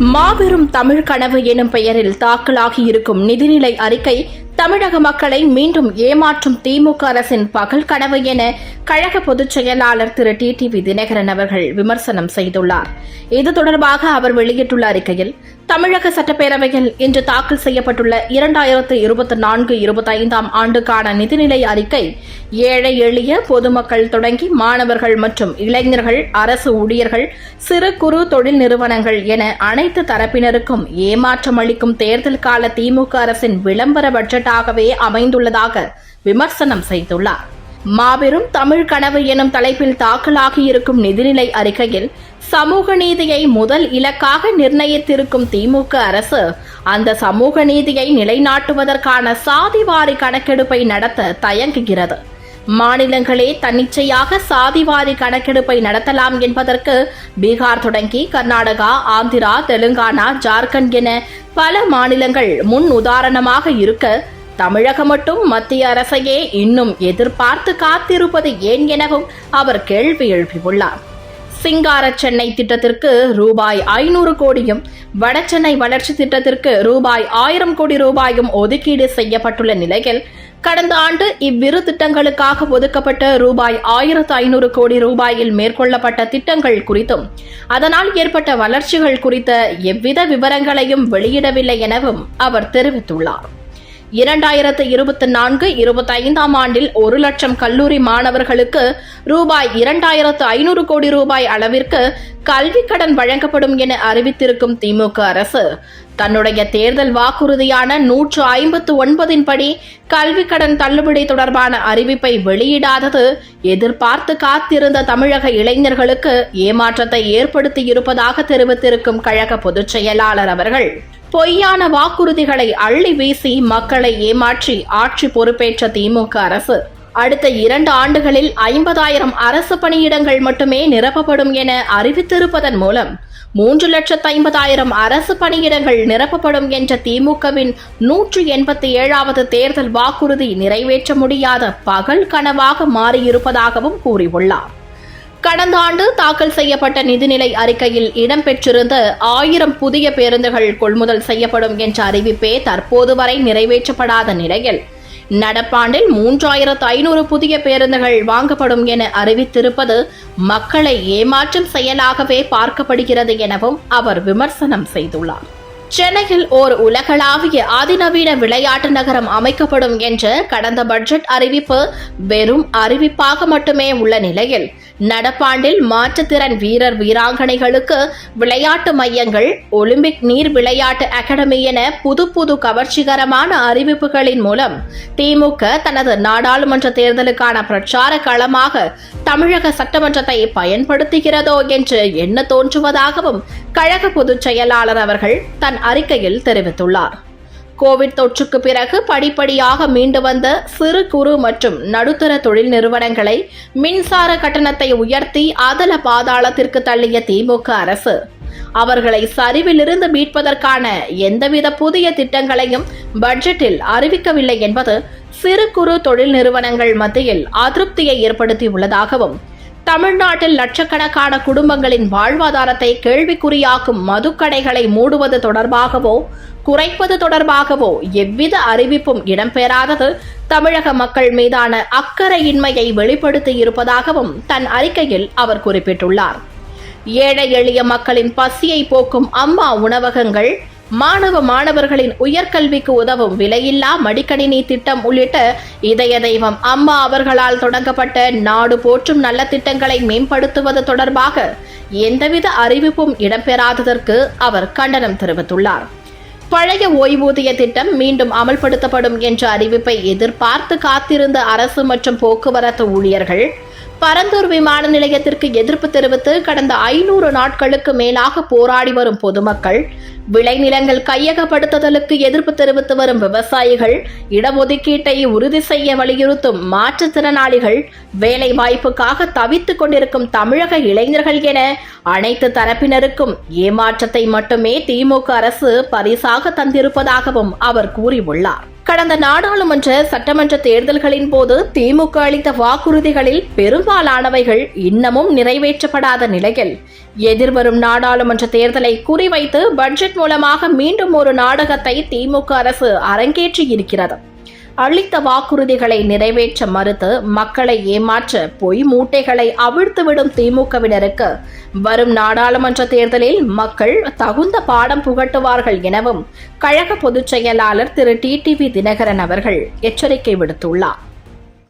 மாபெரும் தமிழ் கனவு எனும் பெயரில் தாக்கலாகி இருக்கும் நிதிநிலை அறிக்கை தமிழக மக்களை மீண்டும் ஏமாற்றும் திமுக அரசின் பகல் கனவு என கழக பொதுச் செயலாளர் திரு டி டிவி தினகரன் அவர்கள் விமர்சனம் செய்துள்ளார். இது தொடர்பாக அவர் வெளியிட்டுள்ள அறிக்கையில் தமிழக சட்டப்பேரவையில் இன்று தாக்கல் செய்யப்பட்டுள்ள இரண்டாயிரத்து இருபத்தி நான்கு இருபத்தைந்தாம் ஆண்டுக்கான நிதிநிலை அறிக்கை ஏழை எளிய பொதுமக்கள் தொடங்கி மாணவர்கள் மற்றும் இளைஞர்கள் அரசு ஊழியர்கள் சிறு குறு தொழில் நிறுவனங்கள் என அனைத்து தரப்பினருக்கும் ஏமாற்றம் அளிக்கும் தேர்தல் கால திமுக அரசின் விளம்பர பட்ஜெட்டாகவே அமைந்துள்ளதாக விமர்சனம் செய்துள்ளார். மாபெரும் தமிழ் கனவு எனும் தலைப்பில் தாக்கலாகியிருக்கும் நிதிநிலை அறிக்கையில் சமூக நீதியை முதல் இலக்காக நிர்ணயித்திருக்கும் திமுக அரசு அந்த சமூக நீதியை நிலைநாட்டுவதற்கான சாதிவாரி கணக்கெடுப்பை நடத்த தயங்குகிறது. மாநிலங்களே தன்னிச்சையாக சாதிவாரி கணக்கெடுப்பை நடத்தலாம் என்பதற்கு பீகார் தொடங்கி கர்நாடகா ஆந்திரா தெலுங்கானா ஜார்க்கண்ட் என பல மாநிலங்கள் முன் உதாரணமாக இருக்க தமிழகம் மட்டும் மத்திய அரசையே இன்னும் எதிர்பார்த்து காத்திருப்பது ஏன் எனவும் அவர் கேள்வி எழுப்பியுள்ளார். சிங்கார சென்னை திட்டத்திற்கு ரூபாய் ஐநூறு கோடியும் வடசென்னை வளர்ச்சி திட்டத்திற்கு ரூபாய் ஆயிரம் கோடி ரூபாயும் ஒதுக்கீடு செய்யப்பட்டுள்ள நிலையில் கடந்த ஆண்டு இவ்விரு திட்டங்களுக்காக ஒதுக்கப்பட்ட ரூபாய் ஆயிரத்து ஐநூறு கோடி ரூபாயில் மேற்கொள்ளப்பட்ட திட்டங்கள் குறித்தும் அதனால் ஏற்பட்ட வளர்ச்சிகள் குறித்த எவ்வித விவரங்களையும் வெளியிடவில்லை எனவும் அவர் தெரிவித்துள்ளார். இரண்டாயிரத்து இருபத்தி நான்கு இருபத்தி ஐந்தாம் ஆண்டில் ஒரு லட்சம் கல்லூரி மாணவர்களுக்கு ரூபாய் இரண்டாயிரத்து ஐநூறு கோடி ரூபாய் அளவிற்கு கல்விக் கடன் வழங்கப்படும் என அறிவித்திருக்கும் திமுக அரசு. தன்னுடைய தேர்தல் வாக்குறுதியான நூற்று ஐம்பத்து ஒன்பதின் படி கல்விக் கடன் தள்ளுபடி தொடர்பான அறிவிப்பை வெளியிடாதது எதிர்பார்த்து காத்திருந்த தமிழக இளைஞர்களுக்கு ஏமாற்றத்தை ஏற்படுத்தியிருப்பதாக தெரிவித்திருக்கும் கழக பொதுச் செயலாளர் அவர்கள். பொய்யான வாக்குறுதிகளை அள்ளி வீசி மக்களை ஏமாற்றி ஆட்சி பொறுப்பேற்ற திமுக அரசு. அடுத்த இரண்டு ஆண்டுகளில் ஐம்பதாயிரம் அரசு பணியிடங்கள் மட்டுமே நிரப்பப்படும் என அறிவித்திருப்பதன் மூலம் மூன்று லட்சத்து ஐம்பதாயிரம் அரசு பணியிடங்கள் நிரப்பப்படும் என்ற திமுகவின் நூற்று எண்பத்தி ஏழாவது தேர்தல் வாக்குறுதி நிறைவேற்ற முடியாத பகல் கனவாக மாறியிருப்பதாகவும் கூறியுள்ளார். கடந்த ஆண்டு தாக்கல் செய்யப்பட்ட நிதிநிலை அறிக்கையில் இடம்பெற்றிருந்த ஆயிரம் புதிய பேருந்துகள் கொள்முதல் செய்யப்படும் என்ற அறிவிப்பே தற்போது வரை நிறைவேற்றப்படாத நிலையில் நடப்பாண்டில் மூன்றாயிரத்து ஐநூறு புதிய பேருந்துகள் வாங்கப்படும் என அறிவித்திருப்பது மக்களை ஏமாற்றும் செயலாகவே பார்க்கப்படுகிறது எனவும் அவர் விமர்சனம் செய்துள்ளார். சென்னையில் ஓர் உலகளாவிய அதிநவீன விளையாட்டு நகரம் அமைக்கப்படும் என்ற கடந்த பட்ஜெட் அறிவிப்பு வெறும் அறிவிப்பாக மட்டுமே உள்ள நிலையில் நடப்பாண்டில் மாற்றுத்திறன் வீரர் வீராங்கனைகளுக்கு விளையாட்டு மையங்கள் ஒலிம்பிக் நீர் விளையாட்டு அகாடமி என புது புது கவர்ச்சிகரமான அறிவிப்புகளின் மூலம் திமுக தனது நாடாளுமன்ற தேர்தலுக்கான பிரச்சார களமாக தமிழக சட்டமன்றத்தை பயன்படுத்துகிறதோ என்று எண்ண தோன்றுவதாகவும் கழக பொதுச் செயலாளர் அவர்கள் தன் அறிக்கையில் தெரிவித்துள்ளார். கோவிட் தொற்றுக்கு பிறகு படிப்படியாக மீண்டு வந்த சிறு குறு மற்றும் நடுத்தர தொழில் நிறுவனங்களை மின்சார கட்டணத்தை உயர்த்தி அதல பாதாளத்திற்கு தள்ளிய திமுக அரசு. அவர்களை சரிவிலிருந்து மீட்பதற்கான எந்தவித புதிய திட்டங்களையும் பட்ஜெட்டில் அறிவிக்கவில்லை என்பது சிறு குறு தொழில் நிறுவனங்கள் மத்தியில் அதிருப்தியை ஏற்படுத்தியுள்ளதாகவும் தமிழ்நாட்டில் லட்சக்கணக்கான குடும்பங்களின் வாழ்வாதாரத்தை கேள்விக்குறியாக்கும் மதுக்கடைகளை மூடுவது தொடர்பாகவோ குறைப்பது தொடர்பாகவோ எவ்வித அறிவிப்பும் இடம்பெறாதது தமிழக மக்கள் மீதான அக்கறையின்மையை வெளிப்படுத்தி இருப்பதாகவும் தன் அறிக்கையில் அவர் குறிப்பிட்டுள்ளார். ஏழை எளிய மக்களின் பசியை போக்கும் அம்மா உணவகங்கள் மாணவ மாணவர்களின் உயர்கல்விக்கு உதவும் விலையில்லா மடிக்கணினி திட்டம் உள்ளிட்ட இதய தெய்வம் அம்மா அவர்களால் தொடங்கப்பட்ட நாடு போற்றும் நல்ல திட்டங்களை மேம்படுத்துவது தொடர்பாக எந்தவித அறிவிப்பும் இடம்பெறாததற்கு அவர் கண்டனம் தெரிவித்துள்ளார். பழைய ஓய்வூதிய திட்டம் மீண்டும் அமல்படுத்தப்படும் என்ற அறிவிப்பை எதிர்பார்த்து காத்திருந்த அரசு மற்றும் போக்குவரத்து ஊழியர்கள் பரந்தூர் விமான நிலையத்திற்கு எதிர்ப்பு தெரிவித்து கடந்த ஐநூறு நாட்களுக்கு மேலாக போராடி வரும் பொதுமக்கள் விளைநிலங்கள் கையகப்படுத்துதலுக்கு எதிர்ப்பு தெரிவித்து வரும் விவசாயிகள் இடஒதுக்கீட்டை உறுதி செய்ய வலியுறுத்தும் மாற்றுத்திறனாளிகள் வேலை வாய்ப்புக்காக தவித்துக் கொண்டிருக்கும் தமிழக இளைஞர்கள் என அனைத்து தரப்பினருக்கும் ஏமாற்றத்தை மட்டுமே திமுக அரசு பரிசாக தந்திருப்பதாகவும் அவர் கூறியுள்ளார். கடந்த நாடாளுமன்ற சட்டமன்ற தேர்தல்களின் போது திமுக அளித்த வாக்குறுதிகளில் பெரும்பாலானவைகள் இன்னமும் நிறைவேற்றப்படாத நிலையில். எதிர்வரும் நாடாளுமன்ற தேர்தலை குறிவைத்து பட்ஜெட் மூலமாக மீண்டும் ஒரு நாடகத்தை திமுக அரசு அரங்கேற்றியிருக்கிறது. அளித்த வாக்குறுதிகளை நிறைவேற்ற மறுத்து மக்களை ஏமாற்ற பொய் மூட்டைகளை அவிழ்த்துவிடும் திமுகவினருக்கு வரும் நாடாளுமன்ற தேர்தலில் மக்கள் தகுந்த பாடம் புகட்டுவார்கள் எனவும் கழக பொதுச் செயலாளர் திரு டிடிவி தினகரன் அவர்கள் எச்சரிக்கை விடுத்துள்ளார்.